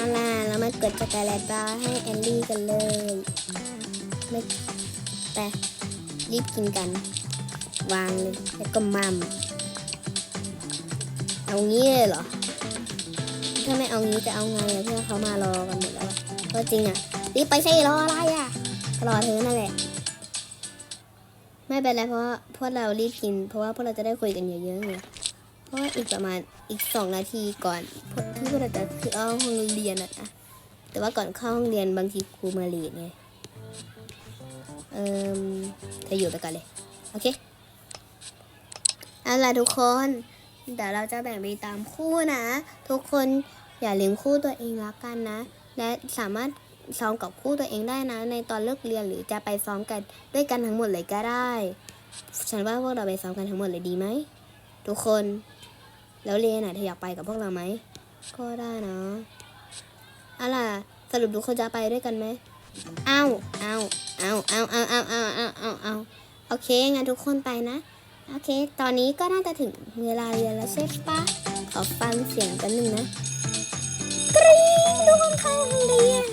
เอาล่ะเรามากดจักรแลตบาร์ให้แอนดี้กันเลยไม่แต่รีบกินกัน วางเลยแล้วก็มัมเอางี้เลยเหรอ ถ้าไม่เอางี้จะเอาไงอะเพื่อนเขามารอกันหมดแล้วก็จริงอะรีบไปสิรออะไรอะรอเธอนั่นแหละ ไม่เป็นไรเพราะว่าพวกเรารีบกิน เพราะว่าพวกเราจะได้คุยกันเยอะๆไง เพราะว่าอีกประมาณอีกสองนาทีก่อนที่พวกเราจะคือเอาห้องเรียนอะนะแต่ว่าก่อนเข้าห้องเรียนบางทีครูมาเรียนไงเอ่มเธออยู่ไปก่อนเลย โอเคเอาล่ะทุกคน เดี๋ยวเราจะแบ่งไปตามคู่นะ ทุกคนอย่าลืมคู่ตัวเองล้วกันนะ และสามารถซ้อมกับคู่ตัวเองได้นะ ในตอนเลิกเรียนหรือจะไปซ้อมกันด้วยกันทั้งหมดเลยก็ได้ ฉันว่าพวกเราไปซ้อมกันทั้งหมดเลยดีไหม ทุกคน แล้วเรียนอะเธออยากไปกับพวกเราไหม ก็ได้นะอาล่ะสรุปทุกคนจะไปด้วยกันไหมเอาเอาเอาเอาเอาเอาเอาเอาเอาเอาโอเคงั้นทุกคนไปนะ โอเค ตอนนี้ก็น่าจะถึงเวลาเรียนแล้วใช่ปะขอฟังเสียงกันหนึ่งนะกรี๊ดทุกคนเข้าห้องเรียน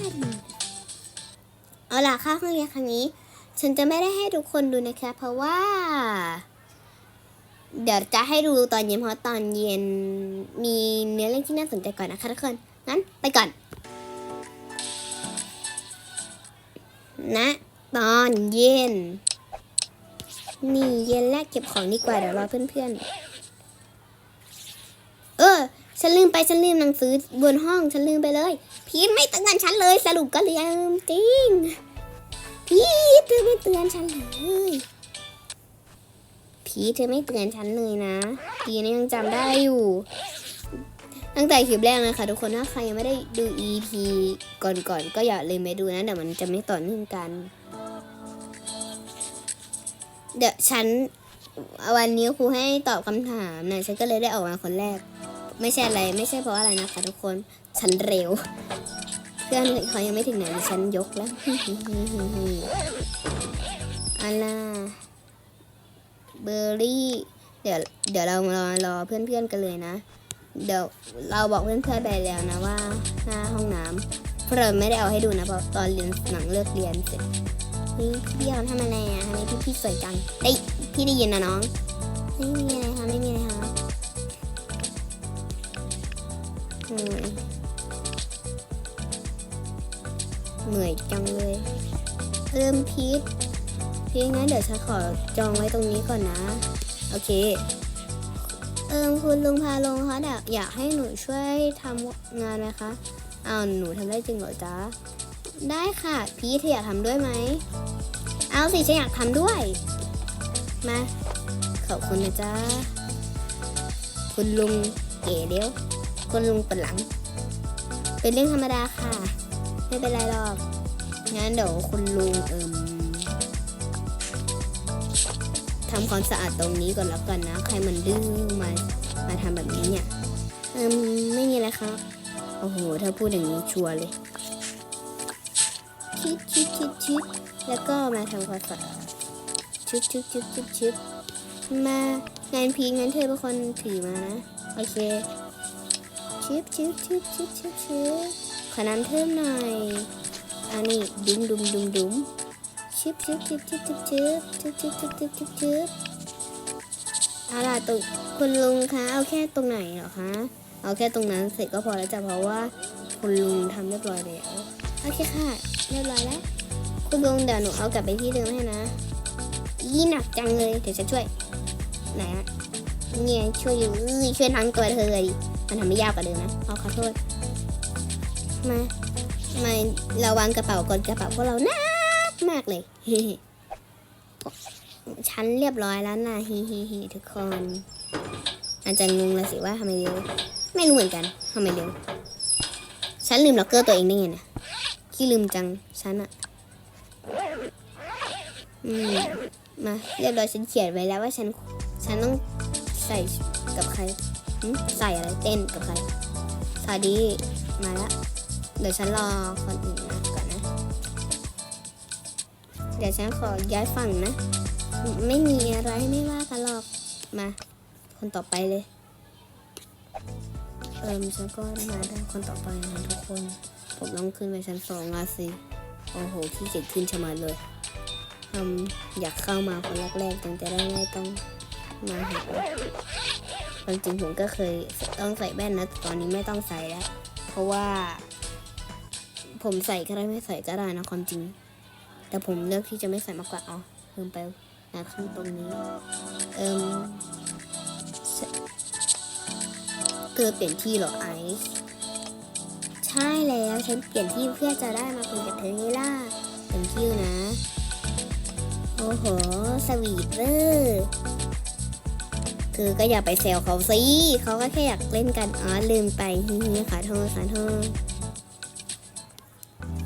เอาล่ะเข้าห้องเรียนครั้งนี้ ฉันจะไม่ได้ให้ทุกคนดูนะคะเพราะว่า เดี๋ยวจะให้ดูตอนเย็นเพราะตอนเย็นมีเนื้อเรื่องที่น่าสนใจก่อนนะคะทุกคนงั้นไปก่อนนะตอนเย็น นี่เย็นแรกเก็บของดีกว่าเดี๋ยวรอเพื่อนๆ เออ ฉันลืมไปฉันลืมหนังสือบนห้องฉันลืมไปเลย พีทไม่เตือนฉันเลยสรุปก็ลืมจริง พีทเธอไม่เตือนฉันเลย พีทเธอไม่เตือนฉันเลยนะพีนี่ยังจำได้อยู่ ตั้งแต่คลิปแรกนะคะทุกคนถ้าใครยังไม่ได้ดู EP ก่อนๆก็อย่าลืมไปดูนะเดี๋ยวมันจะไม่ต่อเนื่องกัน เดี๋ยวฉันวันนี้ครูให้ตอบคำถามนะฉันก็เลยได้ออกมาคนแรก ไม่ใช่อะไรไม่ใช่เพราะอะไรนะคะทุกคนฉันเร็ว เพื่อนเขายังไม่ถึงไหนฉันยกแล้วอันล่ะ เบอร์รี่ เดี๋ยวเดี๋ยวเรารอรอเพื่อนๆกันเลยนะ เดี๋ยวเราบอกเพื่อนๆไปแล้วนะว่าหน้าห้องน้ำเพราะเราไม่ได้เอาให้ดูนะเพราะตอนเรียนหนังเลิกเรียนเสร็จนี่พี่เราทำอะไรอะทำไมพี่พี่สวยจังได้พี่ได้ยินนะน้องไม่มีอะไรค่ะไม่มีอะไรค่ะอืมเหนื่อยจังเลยเริ่มพีท พีงั้นเดี๋ยวฉันขอจองไว้ตรงนี้ก่อนนะ โอเค เอิมคุณลุงพาลงคะเดี๋ยวอยากให้หนูช่วยทำงานนะคะอ้าวหนูทำได้จริงเหรอจ๊ะ ได้ค่ะ พีทเธออยากทำด้วยไหม เอาสิฉันอยากทำด้วย มา ขอบคุณนะจ๊ะ คุณลุงเก๋เดียว คุณลุงเป็นหลัง เป็นเรื่องธรรมดาค่ะ ไม่เป็นไรหรอก งั้นเดี๋ยวคุณลุงเอิม ทำความสะอาดตรงนี้ก่อนแล้วกันนะ ใครมันดื้อมา มาทำแบบนี้เนี่ยเอิมไม่มีอะไรครับ โอ้โห ถ้าพูดอย่างนี้ชัวร์เลย ชิดชิดชิดชิดแล้วก็มาทำความสะอาดชึบชึบชึบชึบชึบมางานพีงั้นเธอเป็นคนถือมานะ โอเคชึบชึบชึบชึบชึบชึบขอน้ำเพิ่มหน่อยอันนี้ดุมดุมดุมดุม ชึบชึบชึบชึบชึบชึบชึบชึบชึบชึบชึบชึบเอาล่ะตรงคุณลุงคะเอาแค่ตรงไหนเหรอคะเอาแค่ตรงนั้นเสร็จก็พอแล้วจ้ะเพราะว่าคุณลุงทำเรียบร้อยแล้วโอเคค่ะเรียบร้อยแล้วคุณลุงเดี๋ยวหนูเอากลับไปที่เดิมให้นะยี่หนักจังเลยเดี๋ยวจะช่วยไหนอะเนี่ยช่วยอยู่ช่วยทั้งตัวเธอเลยมันทำไม่ยากกว่าเดิมนะเอาขอโทษมามาเราวางกระเป๋าก่อนกระเป๋าพวกเราหนัก มากเลยฉันเรียบร้อยแล้วนะฮิฮิฮิทุกคน อาจจะงงละสิว่าทำไมเร็วไม่รู้เหมือนกันทำไมเร็วฉันลืมล็อกเกอร์ตัวเองได้ไงนะขี้ลืมจังฉันอะอืมมาเรียบร้อยฉันเขียนไว้แล้วว่าฉันฉันต้องใส่กับใครใส่อะไรเต้นกับใครสวัสดีมาแล้วเดี๋ยวฉันรอคนอื่นนะ เดี๋ยวฉันขอย้ายฝั่งนะ ไม่มีอะไรไม่ว่ากันหรอก มา คนต่อไปเลย เอิมฉันก็มาได้คนต่อไปนะทุกคน ผมต้องขึ้นไปชั้นสองละสิ โอ้โหขี้เกียจขึ้นชะมัดเลยทำอยากเข้ามาคนแรกๆจึงจะได้ไม่ต้องมาหาความจริงผมก็เคยต้องใส่แว่นนะแต่ตอนนี้ไม่ต้องใส่แล้ว เพราะว่า ผมใส่ก็ได้ไม่ใส่ก็ได้นะความจริง แต่ผมเลือกที่จะไม่ใส่มากกว่าอ๋อลืมไปนะขึ้นตรงนี้เอิมเธอเปลี่ยนที่หรอไอซ์ใช่แล้วฉันเปลี่ยนที่เพื่อจะได้มาคุยกับเธอไงล่ะเป็นคิวนะโอ้โหสวีทเวอร์เธอก็อย่าไปแซวเขาสิเขาก็แค่อยากเล่นกันอ๋อลืมไปฮิฮิขอโทษขอโทษ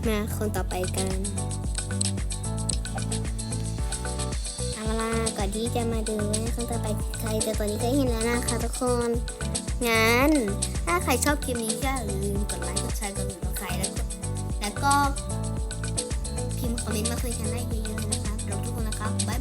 มาคนต่อไปกัน อนที่จะมาดูว่าคนต่อไปใครแต่ตอนนี้ก็เห็นแล้วนะคะทุกคนงั้นถ้าใครชอบคลิปนี้ก็อย่าลืมกดไลค์กดแชร์กดติดตามใครแล้วแล้วก็พิมพ์คอมเมนต์มาคุยกันได้เยอะๆนะคะเราทุกคนนะครับบ๊ายบาย